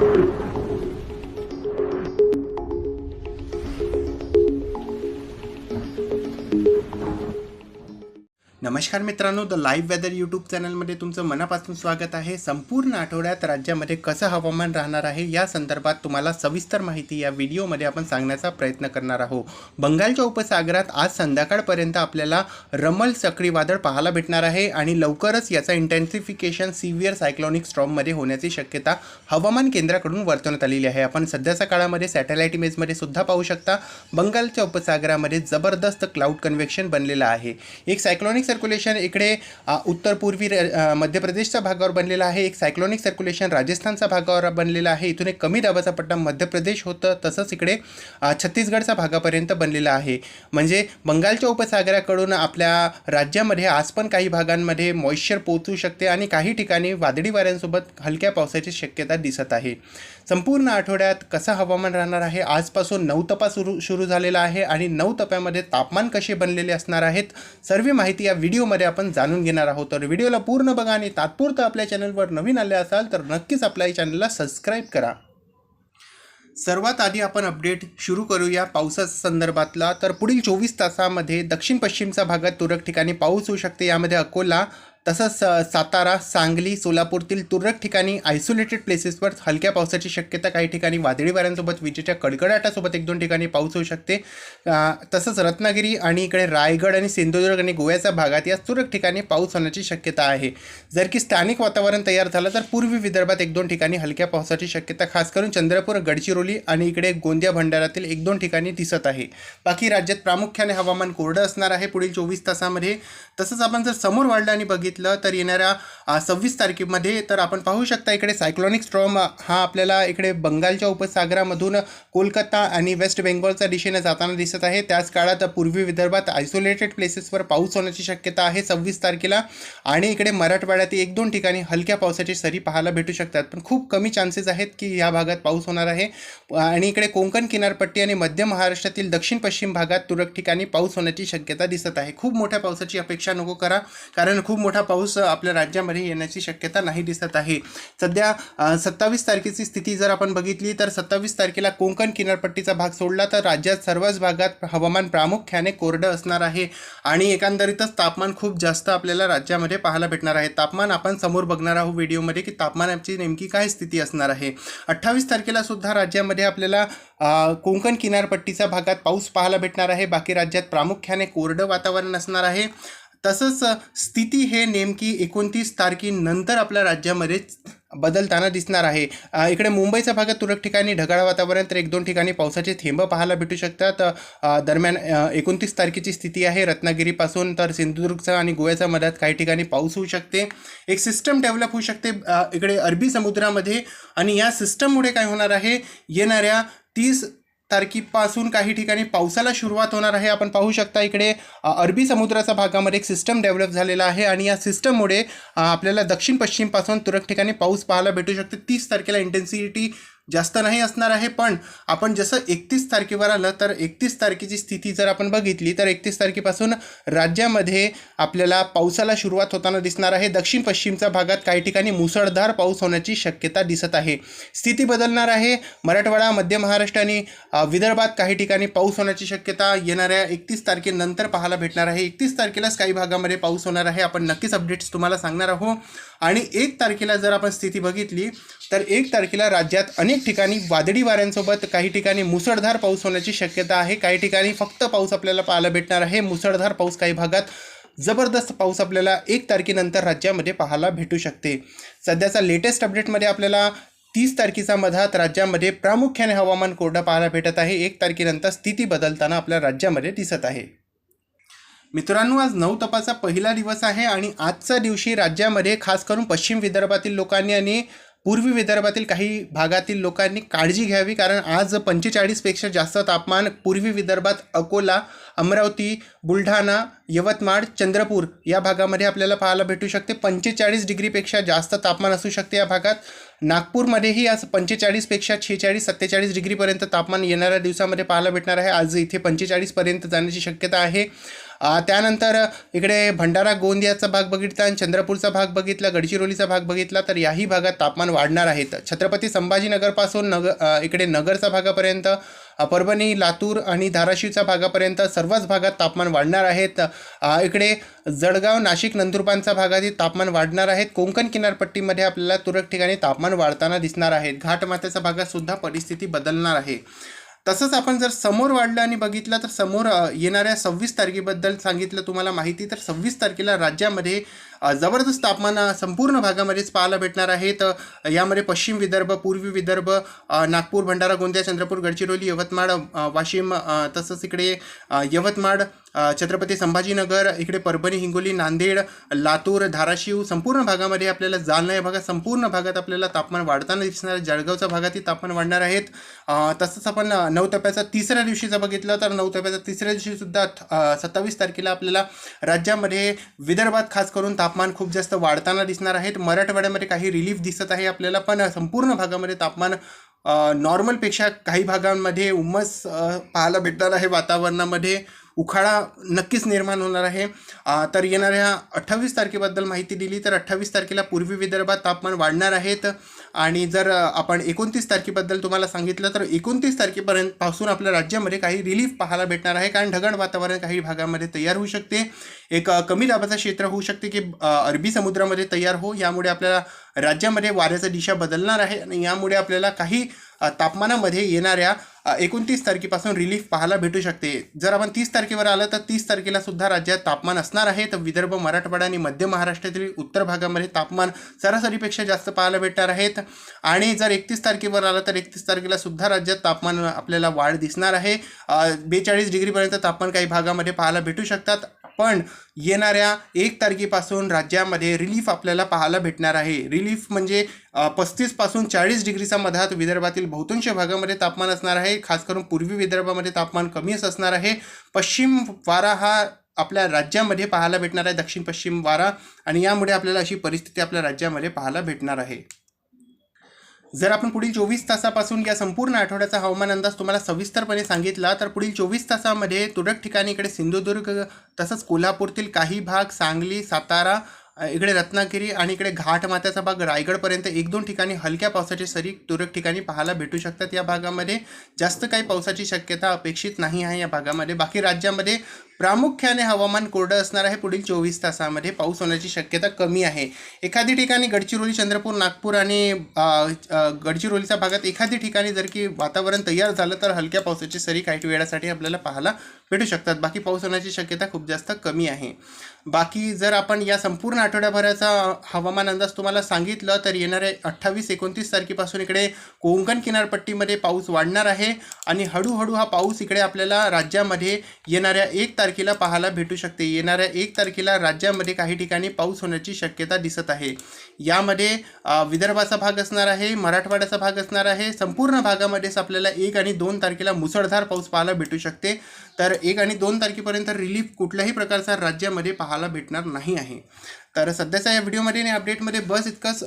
Thank you. नमस्कार मित्रांनो the live weather YouTube चॅनलमध्ये तुमचं मनापासून स्वागत आहे. संपूर्ण आठवड्यात राज्यामध्ये कसं हवामान राहणार आहे या संदर्भात तुम्हाला सविस्तर माहिती या व्हिडिओमध्ये आपण सांगण्याचा प्रयत्न करणार आहोत. बंगालच्या उपसागरात आज संध्याकाळपर्यंत आपल्याला रमल चक्रीवादळ पाहायला भेटणार आहे आणि लवकरच याचा इंटेन्सिफिकेशन सिव्हिअर सायक्लॉनिक स्ट्रॉममध्ये होण्याची शक्यता हवामान केंद्राकडून वर्तवण्यात आलेली आहे. आपण सध्याच्या काळामध्ये सॅटेलाईट इमेजमध्ये सुद्धा पाहू शकता बंगालच्या उपसागरामध्ये जबरदस्त क्लाउड कन्व्हेक्शन बनलेलं आहे. एक सायक्लॉनिक सर्क्युलेशन इकडे उत्तर पूर्वी मध्य प्रदेशच्या भागावर बनलेला आहे. एक सायक्लॉनिक सर्क्युलेशन राजस्थानच्या भागावर बनलेला आहे. इथून एक कमी दाबाचा पट्टा मध्य प्रदेश होतं. तसंच इकडे छत्तीसगडच्या भागापर्यंत बनलेला आहे. म्हणजे बंगालच्या उपसागराकडून आपल्या राज्यामध्ये आज पण काही भागांमध्ये मॉइश्चर पोहोचू शकते आणि काही ठिकाणी वादळी वाऱ्यांसोबत हलक्या पावसाची शक्यता दिसत आहे. संपूर्ण आठवड्यात कसं हवामान राहणार आहे? आजपासून नऊ तपा सुरू सुरू झालेला आहे आणि नऊ टप्प्यामध्ये तापमान कसे बनलेले असणार आहेत? सर्व माहिती या व्हिडिओमध्ये आपण जाणून घेणार आहोत. तर व्हिडिओला पूर्ण बघा आणि तात्पुरतं आपल्या चॅनलवर नवीन आले असाल तर नक्कीच आपल्या चॅनलला सबस्क्राईब करा. सर्वात आधी आपण अपडेट सुरू करूया पावसा संदर्भातला. तर पुढील चोवीस तासामध्ये दक्षिण पश्चिमच्या भागात तुरळक ठिकाणी पाऊस होऊ शकते. यामध्ये अकोला तसंच सातारा सांगली सोलापूरतील तुरळक ठिकाणी आयसोलेटेड प्लेसेसवर हलक्या पावसाची शक्यता काही ठिकाणी वादळी वाऱ्यांसोबत विजेच्या कडकडाटासोबत एक दोन ठिकाणी पाऊस होऊ शकते. तसंच रत्नागिरी आणि इकडे रायगड आणि सिंधुदुर्ग आणि गोव्याच्या भागात या तुरळक ठिकाणी पाऊस होण्याची शक्यता आहे. जर की स्थानिक वातावरण तयार झालं तर पूर्वी विदर्भात एक दोन ठिकाणी हलक्या पावसाची शक्यता खास करून चंद्रपूर गडचिरोली आणि इकडे गोंदिया भंडारातील एक दोन ठिकाणी दिसत आहे. बाकी राज्यात प्रामुख्याने हवामान कोरडं असणार आहे पुढील चोवीस तासामध्ये. तसंच आपण जर समोर वाढलं आणि बघितलं तर येणाऱ्या सव्वीस तारखेमध्ये तर आपण पाहू शकता इकडे सायक्लॉनिक स्ट्रॉम हा आपल्याला इकडे बंगालच्या उपसागरामधून कोलकाता आणि वेस्ट बेंगॉलच्या दिशेने जाताना दिसत आहे. त्याच काळात पूर्वी विदर्भात आयसोलेटेड प्लेसेसवर पाऊस होण्याची शक्यता आहे सव्वीस तारखेला. आणि इकडे मराठवाड्यात एक दोन ठिकाणी हलक्या पावसाची सरी पाहायला भेटू शकतात. पण खूप कमी चान्सेस आहेत की या भागात पाऊस होणार आहे. आणि इकडे कोकण किनारपट्टी आणि मध्य महाराष्ट्रातील दक्षिण पश्चिम भागात तुरळक ठिकाणी पाऊस होण्याची शक्यता दिसत आहे. खूप मोठ्या पावसाची अपेक्षा नको करा. कारण खूप मोठा पाऊस आपल्या राज्यामध्ये येण्याची शक्यता नाही दिसत आहे. सध्या सत्तावीस तारखेची स्थिती जर आपण बघितली तर सत्तावीस तारखेला कोकण किनारपट्टीचा भाग सोडला तर राज्यात सर्वच भागात हवामान प्रामुख्याने कोरडं असणार आहे आणि एकंदरीतच तापमान खूप जास्त आपल्याला राज्यामध्ये पाहायला भेटणार आहे. तापमान आपण समोर बघणार आहोत व्हिडिओमध्ये की तापमानाची नेमकी काय स्थिती असणार आहे. अठ्ठावीस तारखेला सुद्धा राज्यामध्ये आपल्याला कोकण किनारपट्टीच्या भागात पाऊस पाहायला भेटणार आहे. बाकी राज्यात प्रामुख्याने कोरडं वातावरण असणार आहे. तसंच स्थिती हे नेमकी एकोणतीस तारखेनंतर आपल्या राज्यामध्ये बदलताना दिसणार आहे. इकडे मुंबईच्या भागात तुरळक ठिकाणी ढगाळ वातावरण तर एक दोन ठिकाणी पावसाचे थेंब पाहायला भेटू शकतात. दरम्यान एकोणतीस तारखेची स्थिती आहे रत्नागिरीपासून तर सिंधुदुर्गचा आणि गोव्याच्या मध्यात काही ठिकाणी पाऊस होऊ शकते. एक सिस्टम डेव्हलप होऊ शकते इकडे अरबी समुद्रामध्ये. आणि या सिस्टममुळे काय होणार आहे? येणाऱ्या तीस तारखेपासून काही ठिकाणी पावसाला सुरुवात होणार आहे. आपण पाहू शकता इकडे अरबी समुद्राच्या भागामध्ये एक सिस्टम डेव्हलप झालेला आहे आणि या सिस्टममुळे आपल्याला दक्षिण पश्चिमपासून तुरळक ठिकाणी पाऊस पाहायला भेटू शकते. तीस तारखेला इंटेन्सिटी जास्त नाही असणार आहे पण आपण जसं एकतीस तारखेवर आलं तर एकतीस तारखेची स्थिती जर आपण बघितली तर एकतीस तारखेपासून राज्यामध्ये आपल्याला पावसाला सुरुवात होताना दिसणार आहे. दक्षिण पश्चिमच्या भागात काही ठिकाणी मुसळधार पाऊस होण्याची शक्यता दिसत आहे. स्थिती बदलणार आहे. मराठवाडा मध्य महाराष्ट्र आणि विदर्भात काही ठिकाणी पाऊस होण्याची शक्यता येणाऱ्या एकतीस तारखेनंतर पाहायला भेटणार आहे. एकतीस तारखेलाच काही भागामध्ये पाऊस होणार आहे. आपण नक्कीच अपडेट्स तुम्हाला सांगणार आहोत. आणि एक तारखेला जर आपण स्थिती बघितली तर एक तारखेला राज्यात अनेक ठिकाणी वादळी वाऱ्यांसोबत काही ठिकाणी मुसळधार पाऊस होण्याची शक्यता आहे. काही ठिकाणी फक्त पाऊस आपल्याला पाहायला भेटणार आहे. मुसळधार पाऊस काही भागात जबरदस्त पाऊस आपल्याला एक तारखेनंतर राज्यामध्ये पाहायला भेटू शकते. सध्याचा लेटेस्ट अपडेटमध्ये आपल्याला तीस तारखेच्या मधात राज्यामध्ये प्रामुख्याने हवामान कोरडं पाहायला भेटत आहे. एक तारखेनंतर स्थिती बदलताना आपल्या राज्यामध्ये दिसत आहे. मित्रांनो आज नऊ तपाचा पहिला दिवस आहे आणि आजच्या दिवशी राज्यामध्ये खास करून पश्चिम विदर्भातील लोकांनी आणि पूर्वी विदर्भातील काही भागातील लोकांनी काळजी घ्यावी कारण आज पंचेचाळीसपेक्षा जास्त तापमान पूर्वी विदर्भात अकोला अमरावती बुलढाणा यवतमाळ चंद्रपूर या भागामध्ये आपल्याला पाहायला भेटू शकते. पंचेचाळीस डिग्रीपेक्षा जास्त तापमान असू शकते या भागात. नागपूरमध्येही आज पंचेचाळीसपेक्षा छेचाळीस सत्तेचाळीस डिग्रीपर्यंत तापमान येणाऱ्या दिवसामध्ये पाहायला भेटणार आहे. आज इथे पंचेचाळीसपर्यंत जाण्याची शक्यता आहे. त्यानंतर इकडे भंडारा गोंदियाचा भाग बघितला आणि चंद्रपूरचा भाग बघितला गडचिरोलीचा भाग बघितला तर याही भागात तापमान वाढणार आहेत छत्रपती संभाजीनगरपासून नग इकडे नगरचा भागापर्यंत परभणी लातूर आणि धाराशिवच्या भागापर्यंत सर्वच भागात तापमान वाढणार आहेत. इकडे जळगाव नाशिक नंदुरबारच्या भागातील तापमान वाढणार आहेत कोकण किनारपट्टीमध्ये आपल्याला तुरळक ठिकाणी तापमान वाढताना दिसणार आहेत. घाटमाथ्याच्या भागात सुद्धा परिस्थिती बदलणार आहे. तसंच आपण जर समोर वाढलं आणि बघितलं तर समोर येणाऱ्या सव्वीस तारखेबद्दल सांगितलं तुम्हाला माहिती तर सव्वीस तारखेला राज्यामध्ये जबरदस्त तापमान संपूर्ण भागामध्येच पाहायला भेटणार आहे. तर यामध्ये पश्चिम विदर्भ पूर्वी विदर्भ नागपूर भंडारा गोंदिया चंद्रपूर गडचिरोली यवतमाळ वाशिम तसंच इकडे यवतमाळ छत्रपती संभाजीनगर इकडे परभणी हिंगोली नांदेड लातूर धाराशिव संपूर्ण भागामध्ये आपल्याला जालना या भागात संपूर्ण भागात आपल्याला तापमान वाढताना दिसणार आहे. जळगावच्या भागातही तापमान वाढणार आहेत तसंच आपण अ, नऊ टप्प्याचा तिसऱ्या दिवशीचा बघितलं तर नऊ तिसऱ्या दिवशी सुद्धा सत्तावीस तारखेला आपल्याला राज्यामध्ये विदर्भात खास करून तापमान खूप जास्त वाढताना दिसणार आहेत मराठवाड्यामध्ये काही रिलीफ दिसत आहे आपल्याला पण संपूर्ण भागामध्ये तापमान नॉर्मलपेक्षा काही भागांमध्ये उमस पाहायला भेटणार आहे वातावरणामध्ये उखाडा नक्कीच निर्माण होणार आहे. तर येणाऱ्या अठ्ठावीस तारखेबद्दल माहिती दिली तर अठ्ठावीस तारखेला पूर्वी विदर्भात तापमान वाढणार आहेत. आणि जर आपण एकोणतीस तारखेबद्दल तुम्हाला सांगितलं तर एकोणतीस तारखेपर्यंत पासून आपल्या राज्यामध्ये काही रिलीफ पाहायला भेटणार आहे. कारण ढगाळ वातावरण काही भागामध्ये तयार होऊ शकते. एक कमी दाबाचं क्षेत्र होऊ शकते की अरबी समुद्रामध्ये तयार हो. यामुळे आपल्याला राज्यामध्ये वाऱ्याचा दिशा बदलणार आहे. आणि यामुळे आपल्याला काही तापमानामध्ये येणाऱ्या एकोणतीस तारखेपासून रिलीफ पाहायला भेटू शकते. जर आपण तीस तारखेवर आलं तर तीस तारखेला सुद्धा राज्यात तापमान असणार आहे. तर विदर्भ मराठवाडा आणि मध्य महाराष्ट्रातील उत्तर भागामध्ये तापमान सरासरीपेक्षा जास्त पाहायला भेटणार आहेत आणि जर एकतीस तारखेवर आलं तर एकतीस तारखेला सुद्धा राज्यात तापमान आपल्याला वाढ दिसणार आहे. बेचाळीस डिग्रीपर्यंत तापमान काही भागामध्ये पाहायला भेटू शकतात. पण येणाऱ्या एक तारखेपासून राज्यामध्ये रिलीफ आपल्याला पाहायला भेटणार आहे. रिलीफ म्हणजे पस्तीसपासून चाळीस डिग्रीचा मधात विदर्भातील बहुतांश भागामध्ये तापमान असणार आहे. खास करून पूर्वी विदर्भामध्ये तापमान कमीच असणार आहे. पश्चिम वारा हा आपल्या राज्यामध्ये पाहायला भेटणार आहे. दक्षिण पश्चिम वारा आणि यामुळे आपल्याला अशी परिस्थिती आपल्या राज्यामध्ये पाहायला भेटणार आहे. जर आपण पुढील चोवीस तासापासून या संपूर्ण आठवड्याचा हवामान अंदाज तुम्हाला सविस्तरपणे सांगितला तर पुढील चोवीस तासामध्ये तुरळक ठिकाणी इकडे सिंधुदुर्ग तसंच कोल्हापूरतील काही भाग सांगली सातारा इकडे रत्नागिरी आणि इकडे घाटमात्याचा भाग रायगडपर्यंत एक दोन ठिकाणी हलक्या पावसाची सरी तुरळक ठिकाणी पाहायला भेटू शकतात या भागामध्ये. जास्त काही पावसाची शक्यता अपेक्षित नाही आहे या भागामध्ये. बाकी राज्यामध्ये प्रामुख्याने हवामान कोरडं असणार आहे. पुढील चोवीस तासामध्ये पाऊस होण्याची शक्यता कमी आहे. एखादी ठिकाणी गडचिरोली चंद्रपूर नागपूर आणि गडचिरोलीच्या भागात एखादी ठिकाणी जर की वातावरण तयार झालं तर हलक्या पावसाची सरी काही वेळासाठी आपल्याला पाहायला भेटू शकतात. बाकी पाऊस होण्याची शक्यता खूप जास्त कमी आहे. बाकी जर आपण या संपूर्ण आठवड्याभराचा हवामान अंदाज तुम्हाला सांगितलं तर येणाऱ्या अठ्ठावीस एकोणतीस तारखेपासून इकडे कोंकण किनारपट्टीमध्ये पाऊस वाढणार आहे आणि हळूहळू हा पाऊस इकडे आपल्याला राज्यामध्ये येणाऱ्या एक तारखेला पाहायला भेटू शकते. येणाऱ्या एक तारखेला राज्यामध्ये काही ठिकाणी पाऊस होण्याची शक्यता दिसत आहे. यामध्ये विदर्भाचा भाग असणार आहे मराठवाड्याचा भाग असणार आहे. संपूर्ण भागामध्येच आपल्याला एक आणि दोन तारखेला मुसळधार पाऊस पाहायला भेटू शकते. तर एक आणि दोन तारखेपर्यंत रिलीफ कुठल्याही प्रकारचा राज्यामध्ये पाहायला भेटणार नाही आहे. तर सध्याच्या या व्हिडिओमध्ये आणि अपडेटमध्ये बस इतकंच.